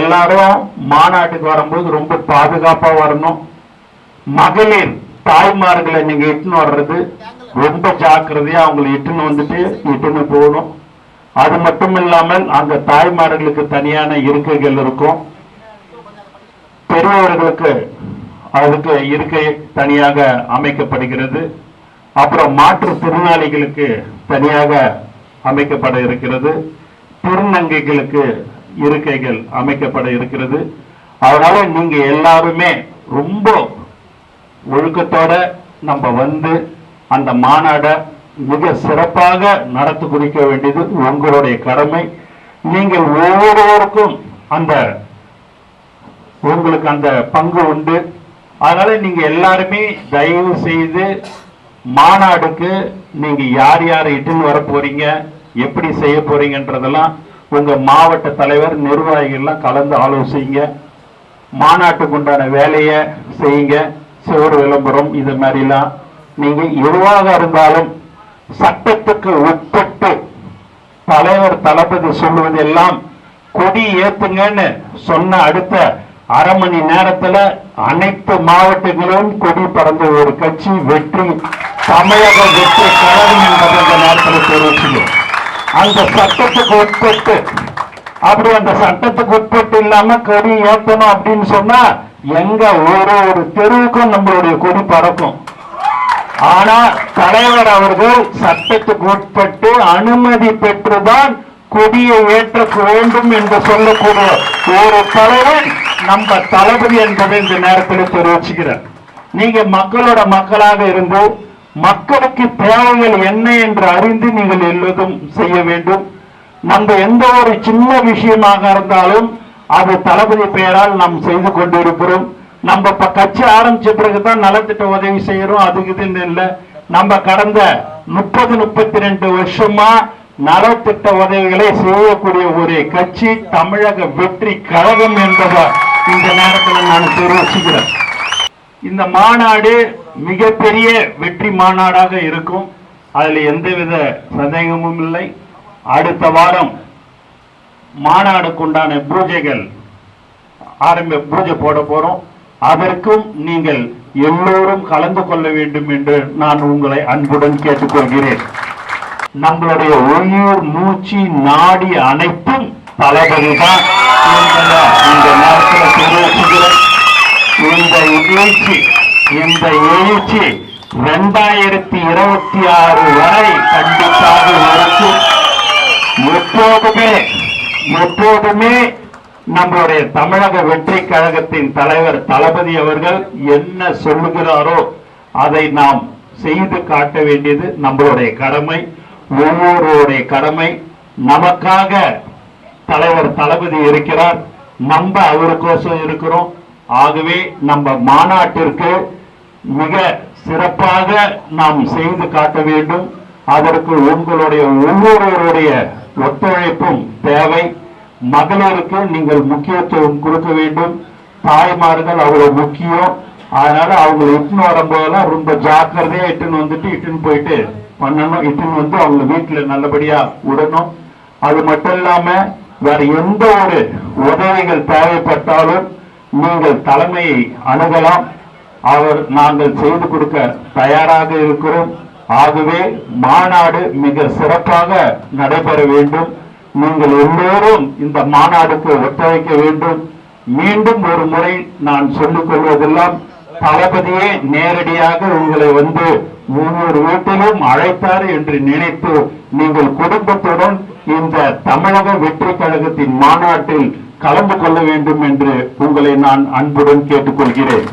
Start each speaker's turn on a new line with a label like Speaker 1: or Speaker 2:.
Speaker 1: எல்லாரும் மாநாட்டுக்கு வரும்போது ரொம்ப பாதுகாப்பா வரணும். மகளிர் தாய்மார்களை நீங்க இட்டுன்னு வர்றது ரொம்ப ஜாக்கிரதையா அவங்களை இட்டுன்னு வந்துட்டு இட்டுன்னு போகணும். அது மட்டும் இல்லாமல் அந்த தாய்மார்களுக்கு தனியான இருக்கைகள் இருக்கும். பெரியவர்களுக்கு அதுக்கு இருக்கை தனியாக அமைக்கப்படுகிறது. அப்புறம் மாற்றுத்திறனாளிகளுக்கு தனியாக அமைக்கப்பட இருக்கிறது. திருநங்கைகளுக்கு இருக்கைகள் அமைக்கப்பட இருக்கிறது. அதனால நீங்க எல்லாருமே ரொம்ப ஒழுக்கத்தோட நம்ம வந்து அந்த மாநாடை மிக சிறப்பாக நடத்தி குறிக்க வேண்டியது உங்களுடைய கடமை. நீங்கள் ஒவ்வொருவருக்கும் அந்த உங்களுக்கு அந்த பங்கு உண்டு. அதனால நீங்க எல்லாருமே தயவு செய்து மாநாடுக்கு நீங்க யார் யாரை இட்டுன்னு வர போறீங்க எப்படி செய்ய போறீங்கன்றதெல்லாம் உங்கள் மாவட்ட தலைவர் நிர்வாகிகள்லாம் கலந்து ஆலோசிங்க. மாநாட்டுக்கு உண்டான வேலையை செய்யுங்க. சிவர் விளம்பரம் இது மாதிரிலாம். நீங்கள் எதுவாக இருந்தாலும் சட்டத்துக்கு உட்பட்டு தலைவர் தளபதி சொல்லுவதெல்லாம் கொடி ஏத்துங்கன்னு சொன்ன அடுத்த அரை மணி நேரத்துல அனைத்து மாவட்டங்களும் கொடி பறந்த ஒரு கட்சி வெற்றி தமிழக வெற்றி கழகம் என்பதை நேரத்தில் தெரிவிச்சுக்கிறோம் அந்த சட்டத்துக்கு உட்பட்டு அப்படி அந்த சட்டத்துக்கு உட்பட்டு இல்லாம கொடி ஏத்தணும் அப்படின்னு சொன்னா எங்க ஒரு ஒரு தெருவுக்கும் நம்மளுடைய கொடி பறக்கும். ஆனா தலைவர் அவர்கள் சட்டத்துக்கு உட்பட்டு அனுமதி பெற்றுதான் கொடியை ஏற்ற வேண்டும் என்று சொல்லக்கூடிய ஒரு தலைவர் நம்ம தளபதி என்பதை இந்த நேரத்தில் தெரிவிச்சுக்கிறார். நீங்க மக்களோட மக்களாக இருந்து மக்களுக்கு தேவைகள் என்ன என்று அறிந்து நீங்கள் எல்லோரும் செய்ய வேண்டும். நம்ம எந்த ஒரு சின்ன விஷயமாக இருந்தாலும் அது தளபதி பெயரால் நாம் செய்து கொண்டிருக்கிறோம். நம்ம இப்ப கட்சி ஆரம்பிச்ச பிறகுதான் நலத்திட்ட உதவி செய்யறோம். அதுக்கு இதுன்னு இல்லை. நம்ம கடந்த முப்பது முப்பத்தி ரெண்டு வருஷமா நலத்திட்ட உதவிகளை செய்யக்கூடிய ஒரு கட்சி தமிழக வெற்றி கழகம் என்பதை இந்த நேரத்தில் நான் தெரிவிச்சுக்கிறேன். இந்த மாநாடு மிகப்பெரிய வெற்றி மாநாடாக இருக்கும். அதுல எந்தவித சந்தேகமும் இல்லை. அடுத்த வாரம் மாநாடுக்குண்டான பூஜைகள் ஆரம்ப பூஜை போட போறோம். அதற்கும் நீங்கள் எல்லோரும் கலந்து கொள்ள வேண்டும் என்று நான் உங்களை அன்புடன் கேட்டுக்கொள்கிறேன். நம்மளுடைய உயிர் மூச்சு நாடி அனைத்தும் தளபதி தான் இந்த நேரத்தில் இந்த எழுச்சி இந்த எழுச்சி ரெண்டாயிரத்தி இருபத்தி ஆறு வரை கண்டிப்பாக இருக்கும் எப்போதுமே எப்போதுமே நம்மளுடைய தமிழக வெற்றி கழகத்தின் தலைவர் தளபதி அவர்கள் என்ன சொல்லுகிறாரோ அதை நாம் செய்து காட்ட வேண்டியது நம்மளுடைய கடமை ஒவ்வொருவருடைய கடமை. நமக்காக தலைவர் தளபதி இருக்கிறார். நம்ம அவருக்கோசம் இருக்கிறோம். ஆகவே நம்ம மாநாட்டிற்கு மிக சிறப்பாக நாம் செய்து காட்ட வேண்டும். அதற்கு உங்களுடைய ஒவ்வொருவருடைய ஒத்துழைப்பும் தேவை. மகளிருக்கு நீங்கள் முக்கியத்துவம் கொடுக்க வேண்டும். தாய்மார்கள் அவ்வளவு முக்கியம். அதனால அவங்களை இட்டுன்னு வரும்போதெல்லாம் ரொம்ப ஜாக்கிரதையா இட்டுன்னு வந்துட்டு இட்டுன்னு போயிட்டு பண்ணணும். இட்டுன்னு வந்து அவங்க வீட்டுல நல்லபடியா விடணும். அது மட்டும் இல்லாம வேற எந்த ஒரு உதவிகள் தேவைப்பட்டாலும் நீங்கள் தலைமையை அணுகலாம். அவர் நாங்கள் செய்து கொடுக்க தயாராக இருக்கிறோம். ஆகவே மாநாடு மிக சிறப்பாக நடைபெற வேண்டும். நீங்கள் எல்லோரும் இந்த மாநாடுக்கு ஒத்துழைக்க வேண்டும். மீண்டும் ஒரு முறை நான் சொல்லிக் கொள்வதெல்லாம் தளபதியே நேரடியாக உங்களை வந்து ஒவ்வொரு வீட்டிலும் அழைத்தார் என்று நினைத்து நீங்கள் குடும்பத்துடன் இந்த தமிழக வெற்றி கழகத்தின் மாநாட்டில் கலந்து கொள்ள வேண்டும் என்று உங்களை நான் அன்புடன் கேட்டுக்கொள்கிறேன்.